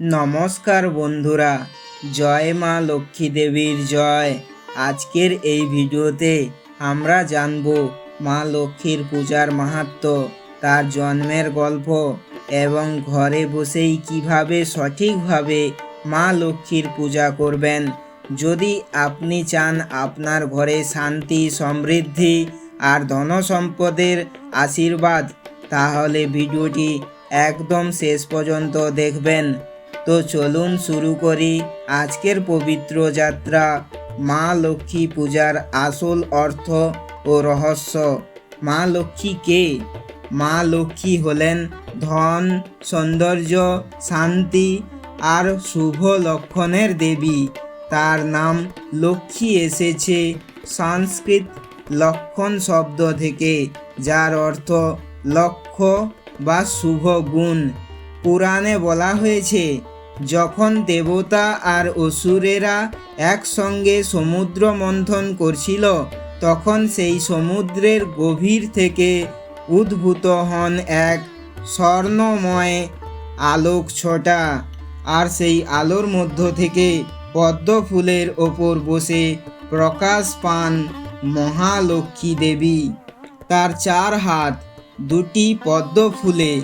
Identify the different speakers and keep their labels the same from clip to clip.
Speaker 1: নমস্কার বন্ধুরা, জয় মা লক্ষ্মী দেবীর জয়। আজকের এই ভিডিওতে আমরা জানব মা লক্ষ্মীর পূজার মাহাত্ম্য তার জন্মের গল্প এবং ঘরে বসেই কীভাবে সঠিকভাবে মা লক্ষ্মীর পূজা করবেন। যদি আপনি চান আপনার ঘরে শান্তি, সমৃদ্ধি আর ধন সম্পদের আশীর্বাদ, তাহলে ভিডিওটি একদম শেষ পর্যন্ত দেখবেন। তো চলুন শুরু করি আজকের পবিত্র যাত্রা, মা লক্ষ্মী পূজার আসল অর্থ ও রহস্য। মা লক্ষ্মী কে? মা লক্ষ্মী হলেন ধন, সৌন্দর্য, শান্তি আর শুভ লক্ষণের দেবী। তার নাম লক্ষ্মী এসেছে সংস্কৃত লক্ষণ শব্দ থেকে, যার অর্থ লক্ষ্য বা শুভ গুণ। পুরাণে বলা হয়েছে যখন দেবতা আর অসুরেরা একসঙ্গে সমুদ্র মন্থন করছিল, তখন সেই সমুদ্রের গভীর থেকে উদ্ভূত হন এক স্বর্ণময় আলোক ছটা আর সেই আলোর মধ্য থেকে পদ্ম ফুলের ওপর বসে প্রকাশ পান মহালক্ষ্মী দেবী। তার চার হাত, দুটি পদ্ম ফুলে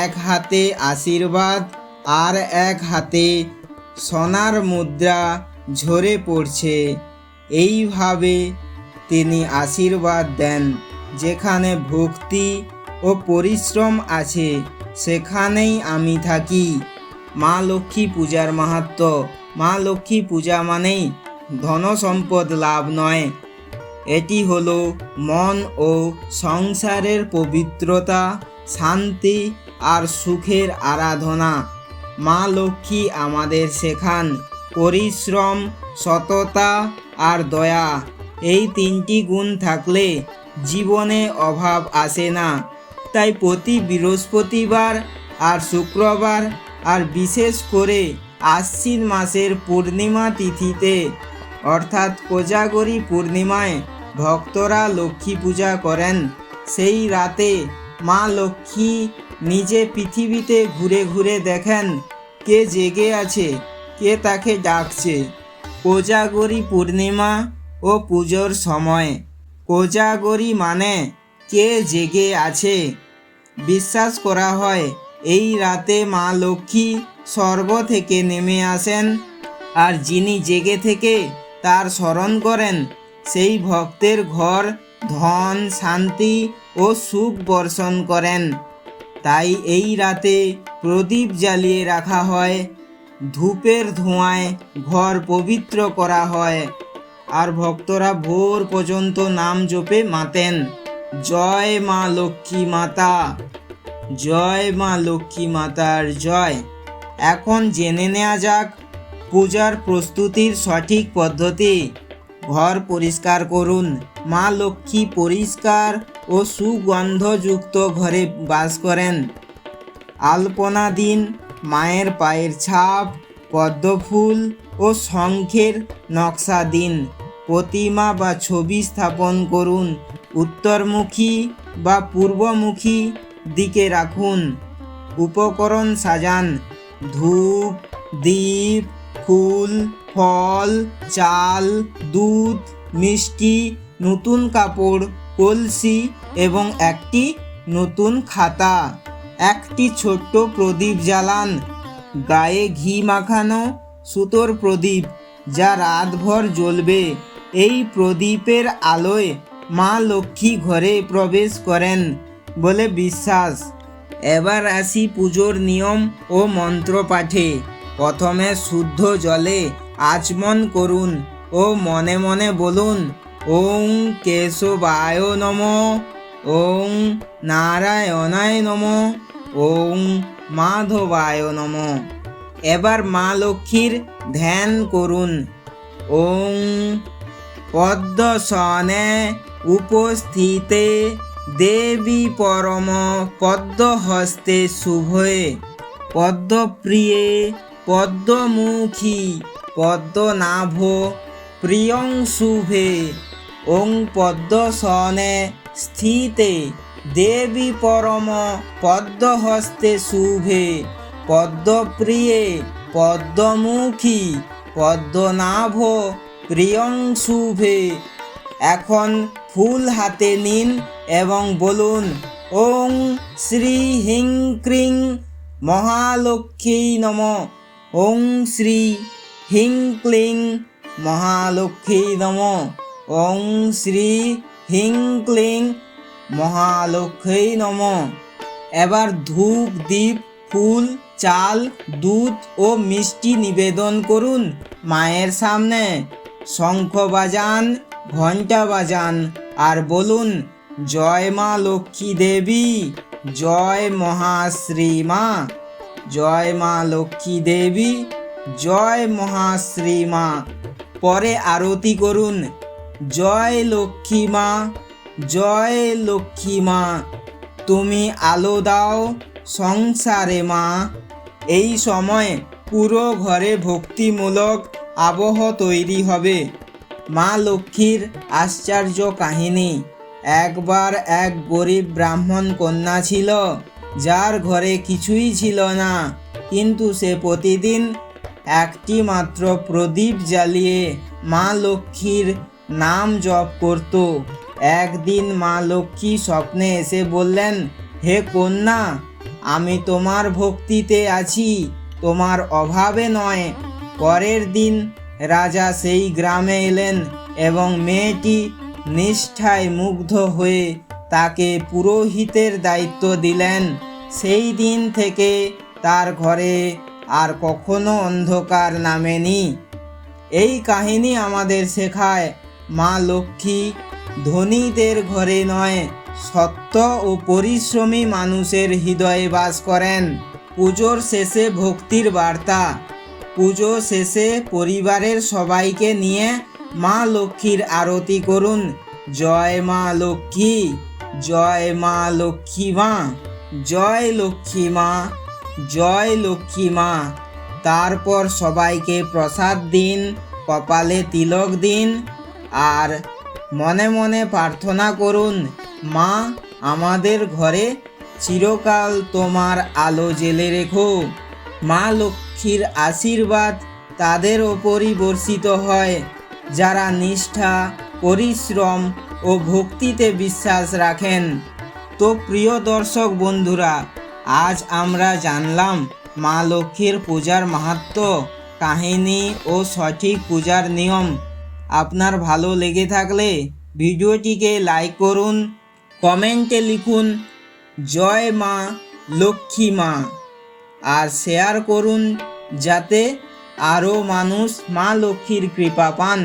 Speaker 1: এক হাতে আশীর্বাদ আর এক হাতে সোনার মুদ্রা ঝরে পড়ছে। এইভাবে তিনি আশীর্বাদ দেন। যেখানে ভক্তি ও পরিশ্রম আছে, সেখানেই আমি থাকি। মা লক্ষ্মী পূজার মাহাত্ম্য। মা লক্ষ্মী পূজা মানেই ধন সম্পদ লাভ নয়। এটি হলো মন ও সংসারের পবিত্রতা, শান্তি আর সুখের আরাধনা। মা লক্ষ্মী আমাদের শেখান পরিশ্রম, সততা আর দয়া। এই তিনটি গুণ থাকলে জীবনে অভাব আসে না। তাই প্রতি বৃহস্পতিবার আর শুক্রবার আর বিশেষ করে আশ্বিন মাসের পূর্ণিমা তিথিতে, অর্থাৎ কোজাগরী পূর্ণিমায় ভক্তরা লক্ষ্মী পূজা করেন। সেই রাতে মা লক্ষ্মী নিজে পৃথিবীতে ঘুরে ঘুরে দেখেন কে জেগে আছে, কে তাকে ডাকছে? কোজাগরী পূর্ণিমা ও পুজোর সময়। কোজাগরী মানে কে জেগে আছে? বিশ্বাস করা হয়, এই রাতে মা লক্ষ্মী স্বর্গ থেকে নেমে আসেন। আর যিনি জেগে থেকে তার স্মরণ করেন, সেই ভক্তের ঘর ধন, শান্তি ও সুখ বর্ষণ করেন। তাই এই রাতে প্রদীপ জ্বালিয়ে রাখা হয়। ধূপের ধোঁয়ায় ঘর পবিত্র করা হয়। আর ভক্তরা ভোর পর্যন্ত নাম জপে মাতেন, জয় মা লক্ষ্মী মাতা, জয় মা লক্ষ্মী মাতার জয়। এখন জেনে নেওয়া যাক, পূজার প্রস্তুতির সঠিক পদ্ধতি। ঘর পরিষ্কার করুন, মা লক্ষ্মী পরিষ্কার ও সুগন্ধযুক্ত ঘরে বাস করেন। আলপনা দিন, মায়ের পায়ের ছাপ, পদ্মফুল ও শঙ্খের নকশা দিন। প্রতিমা বা ছবি স্থাপন করুন, উত্তরমুখী বা পূর্বমুখী দিকে রাখুন। উপকরণ সাজান, ধূপ, দীপ, ফুল, ফল, চাল, দুধ, মিষ্টি, নতুন কাপড় কলসি এবং একটি নতুন খাতা, একটি ছোট্ট প্রদীপ জ্বালান, গায়ে ঘি মাখানো সুতোর প্রদীপ যা রাতভর জ্বলবে। এই প্রদীপের আলোয় মা লক্ষ্মী ঘরে প্রবেশ করেন বলে বিশ্বাস। এবার আসি পুজোর নিয়ম ও মন্ত্র পাঠে। প্রথমে শুদ্ধ জলে আচমন করুন ও মনে মনে বলুন ওং কেশবায় নম। ওং নারায়ণায় নম। ওং মাধবায় নম। এবার মা লক্ষ্মীর ধ্যান করুন। ওং পদ্মসনে উপস্থিতে দেবী পরম পদ্মহস্তে শুভে পদ্মপ্রিয়ে, পদ্মমুখী, পদ্মনাভ, প্রিয়ং শুভে। ওং পদ্মসনে স্থিতে দেবী পরম পদ্মহস্তে শুভে। পদ্মপ্রিয়ে, পদ্মমুখী, পদ্মনাভ প্রিয়ং শুভে। এখন ফুল হাতে নিন এবং বলুন, ওং শ্রী হিং ক্রিং মহালক্ষ্মী নম। ওং শ্রী হিং ক্লিং মহালক্ষ্মী নম। ওং শ্রী হিং ক্লিং মহালক্ষ্মী নম। এবার ধূপ, দীপ, ফুল, চাল, দুধ ও মিষ্টি নিবেদন করুন মায়ের সামনে। শঙ্খ বাজান, ঘণ্টা বাজান আর বলুন, জয় মা লক্ষ্মী দেবী, জয় মহাশ্রী মা, জয় মা লক্ষ্মী দেবী, জয় মহাশ্রী মা। পরে আরতি করুন জয় লক্ষ্মী মা, জয় লক্ষ্মী মা, তুমি আলো দাও সংসারে মা। এই সময় পুরো ঘরে ভক্তিমূলক আবহ তৈরি হবে। মা লক্ষ্মীর আশ্চর্য কাহিনী। একবার এক গরিব ব্রাহ্মণ কন্যা ছিল, যার ঘরে কিছুই ছিল না, কিন্তু সে প্রতিদিন একটি মাত্র প্রদীপ জ্বালিয়ে মা লক্ষ্মীর নাম জপ করত। একদিন মা লক্ষ্মী স্বপ্নে এসে বললেন, হে কন্যা, আমি তোমার ভক্তিতে আছি, তোমার অভাবে নয়। পরের দিন রাজা সেই গ্রামে এলেন এবং মেয়েটি নিষ্ঠায় মুগ্ধ হয়ে তাকে পুরোহিতের দায়িত্ব দিলেন। সেই দিন থেকে তার ঘরে আর কখনো অন্ধকার নামেনি। এই কাহিনী আমাদের শেখায় মা লক্ষ্মী, ধনীদের ঘরে নয়, সত্য ও পরিশ্রমী মানুষের হৃদয়ে বাস করেন। পুজোর শেষে ভক্তির বার্তা। পুজো শেষে পরিবারের সবাইকে নিয়ে মা লক্ষ্মীর আরতি করুন। জয় মা লক্ষ্মী, জয় মা লক্ষ্মী মা, জয় লক্ষ্মী মা, জয় লক্ষ্মী মা। তারপর সবাইকে প্রসাদ দিন, কপালে তিলক দিন আর মনে মনে প্রার্থনা করুন, মা, আমাদের ঘরে চিরকাল তোমার আলো জেলে রেখো। মা লক্ষ্মীর আশীর্বাদ তাদের ওপরই বর্ষিত হয়। যারা নিষ্ঠা, পরিশ্রম ও ভক্তিতে বিশ্বাস রাখেন। তো প্রিয় দর্শক বন্ধুরা, আজ আমরা জানলাম মা লক্ষ্মীর পূজার মাহাত্ম কাহিনী ও সঠিক পূজার নিয়ম। আপনার ভালো লেগে থাকলে ভিডিওটিকে লাইক করুন, কমেন্টে লিখুন, জয় মা, লক্ষ্মী মা, আর শেয়ার করুন যাতে আরও মানুষ মা লক্ষ্মীর কৃপা পান।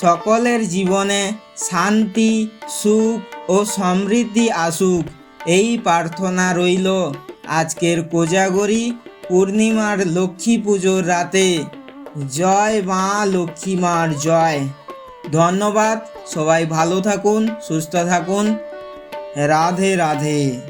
Speaker 1: সকলের জীবনে শান্তি, সুখ ও সমৃদ্ধি আসুক, এই প্রার্থনা রইল আজকের কোজাগরি পূর্ণিমার লক্ষ্মী পুজোর রাতে। জয় মা লক্ষ্মী মার জয়। ধন্যবাদ সবাই ভালো থাকুন সুস্থ থাকুন। রাধে রাধে।